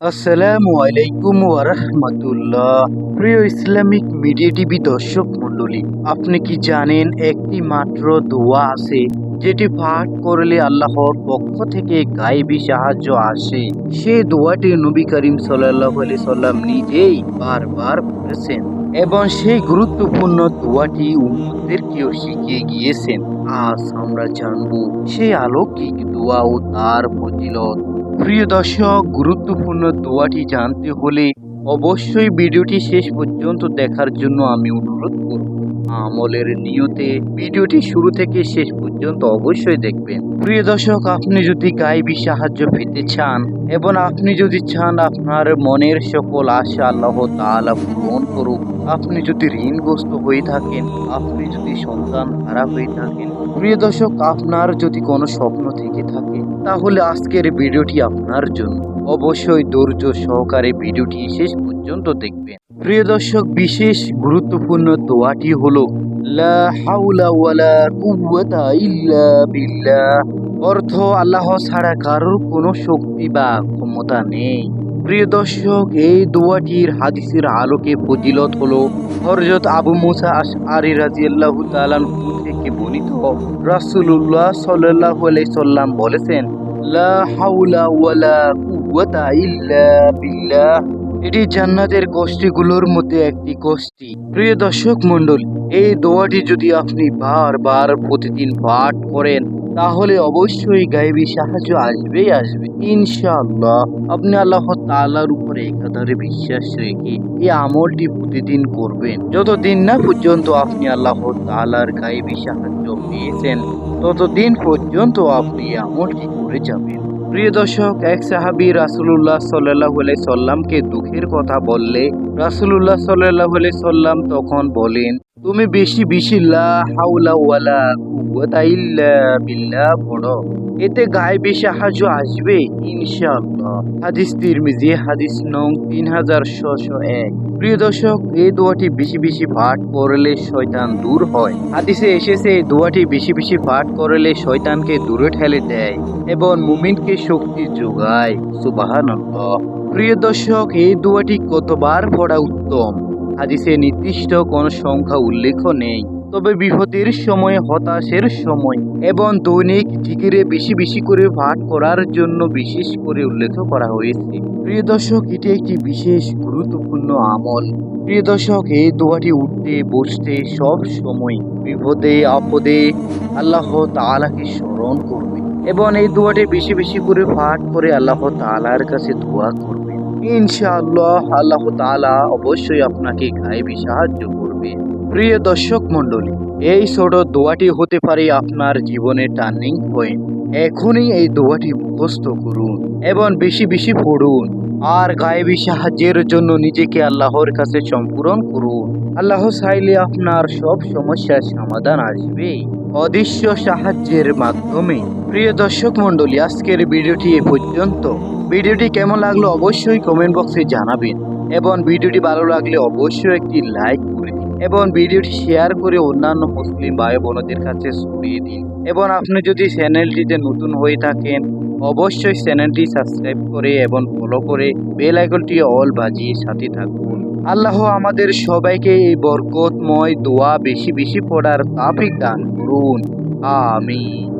আসসালামু আলাইকুম ওয়ারহমাতুল্লাহ প্রিয় ইসলামিক মিডিয়া টিভি দর্শক মণ্ডলী, আপনি কি জানেন একটি মাত্র দোয়া আছে, যেটি পাঠ করলে আল্লাহর পক্ষ থেকে গায়েবী সাহায্য আসে। সেই দোয়াটি নবী করিম সাল্লাহ আলি সাল্লাম নিজেই বারবার পড়েছেন এবং সেই গুরুত্বপূর্ণ দোয়াটি উম্মদেরকেও শিখিয়ে গিয়েছেন। আজ আমরা জানব সেই আলৌকিক দোয়া ও তার ফজিলত। প্রিয় দর্শক, গুরুত্বপূর্ণ দোয়াটি জানতে হলে অবশ্যই ভিডিওটি শেষ পর্যন্ত দেখার জন্য আমি অনুরোধ করব। আমলের নিয়তে ভিডিওটি শুরু থেকে শেষ পর্যন্ত অবশ্যই দেখবেন। প্রিয় দর্শক, আপনি যদি গাইবি সাহায্য পেতে চান এবং আপনি যদি চান আপনার মনের সকল আশা আল্লাহ তাআলা পূরণ করুক, আপনি যদি ঋণগ্রস্ত হয়ে থাকেন, আপনি যদি সন্তান হারা হয়ে থাকেন, প্রিয় দর্শক, আপনার যদি কোনো স্বপ্ন থেকে থাকে তাহলে আজকের ভিডিওটি আপনার জন্য। অবশ্যই ধৈর্য সহকারে ভিডিওটি শেষ পর্যন্ত দেখবেন। প্রিয় দর্শক, বিশেষ গুরুত্বপূর্ণ দোয়াটি হলো, লা হাওলা ওয়ালা কুওয়াতা ইল্লা বিল্লাহ। অর্থ, আল্লাহ ছাড়া কারোর কোনো শক্তি বা ক্ষমতা নেই। প্রিয় দর্শক, এই দোয়াটির হাদিসের আলোকে ফজিলত হলো হরজত আবু মুসা আশআরি রাজিয়াল্লাহু তাআলাহু থেকে বর্ণিত। রাসূলুল্লাহ সাল্লাল্লাহু সাল্লাম বলেছেন, লা ওয়ালা কুওয়াতা ইল্লা বিল্লাহ। এটি জান্নাতের গোষ্ঠীগুলোর মধ্যে একটি গোষ্ঠী। প্রিয় দর্শক মণ্ডল, এই দোয়াটি যদি আপনি বারবার প্রতিদিন পাঠ করেন, তাহলে অবশ্যই গায়েবী সাহায্য আসবেই আসবে। ইনশাআল্লাহ, আপনি আল্লাহ তাআলার উপরে একাধারে বিশ্বাস রেখে এই আমলটি প্রতিদিন করবেন। যতদিন না পর্যন্ত আপনি আল্লাহ তাআলার গায়েবী সাহায্য পেয়েছেন, ততদিন পর্যন্ত আপনি আমলটি করে যাবেন। প্রিয় দর্শক, এক সাহাবি রাসুলুল্লাহ সাল্লাহ সাল্লামকে দুঃখের কথা বললে রাসুলুল্লাহ সাল্লাহ সাল্লাম তখন বলেন তুমি বেশি বেশি লা হাওলা পড়ো। এতে গায়েবী সাহায্য আসবে, ইনশাআল্লাহ। হাদিস তিরমিজি, হাদিস নং তিন হাজার ছশো এক। প্রিয় দর্শক, এই দোয়াটি বেশি বেশি পাঠ করলে শয়তান দূর হয়। হাদিসে এসেছে, এই দোয়াটি বেশি বেশি পাঠ করলে শয়তানকে দূরে ঠেলে দেয় এবং মুমিনকে শক্তি যোগায়। সুবহানাল্লাহ। প্রিয় দর্শক, এই দোয়াটি কতবার পড়া উত্তম? হাদিসে নির্দিষ্ট কোনো সংখ্যা উল্লেখ নেই। তবে বিপদের সময়, হতাশের সময় এবং দৈনিক জিকিরে বেশি বেশি করে পাঠ করার জন্য বিশেষ করে উল্লেখ করা হয়েছে। প্রিয় দর্শক, এটি একটি বিশেষ গুরুত্বপূর্ণ আমল। প্রিয় দর্শক এই দোয়াটি উঠতে, বসতে সব সময় বিপদে, আপদে আল্লাহ তাআলাকে স্মরণ করবে। এবং এই দোয়াটি বেশি বেশি করে পাঠ করে আল্লাহ তাআলার কাছে দোয়া করবে। ইনশাআল্লাহ আল্লাহ তাআলা অবশ্যই আপনাকে গায়েবী সাহায্য করবে। প্রিয় দর্শক মণ্ডলী, এই ছোট দোয়াটি হতে পারে আপনার জীবনের টার্নিং পয়েন্ট। এখনই এই দোয়াটি মুখস্থ করুন এবং বেশি বেশি পড়ুন আর গায়েবী সাহায্যের জন্য নিজেকে আল্লাহর কাছে সম্পূরণ করুন। আল্লাহ চাইলে আপনার সব সমস্যার সমাধান আসবে অদৃশ্য সাহায্যের মাধ্যমে। প্রিয় দর্শক মণ্ডলী, আজকের ভিডিওটি এ পর্যন্ত। ভিডিওটি কেমন লাগল অবশ্যই কমেন্ট বক্সে জানাবেন এবং ভিডিওটি ভালো লাগলে অবশ্যই একটি লাইক করে দিন এবং ভিডিওটি শেয়ার করে অন্যান্য মুসলিম ভাই বোনদের কাছে ছড়িয়ে দিন এবং আপনি যদি চ্যানেলটিতে নতুন হয়ে থাকেন, অবশ্যই চ্যানেলটি সাবস্ক্রাইব করে এবং ফলো করে বেল আইকনটি অল বাজিয়ে সাথে থাকুন। আল্লাহ আমাদের সবাইকে এই বরকতময় দোয়া বেশি বেশি পড়ার তাফিক দান করুন। আমিন।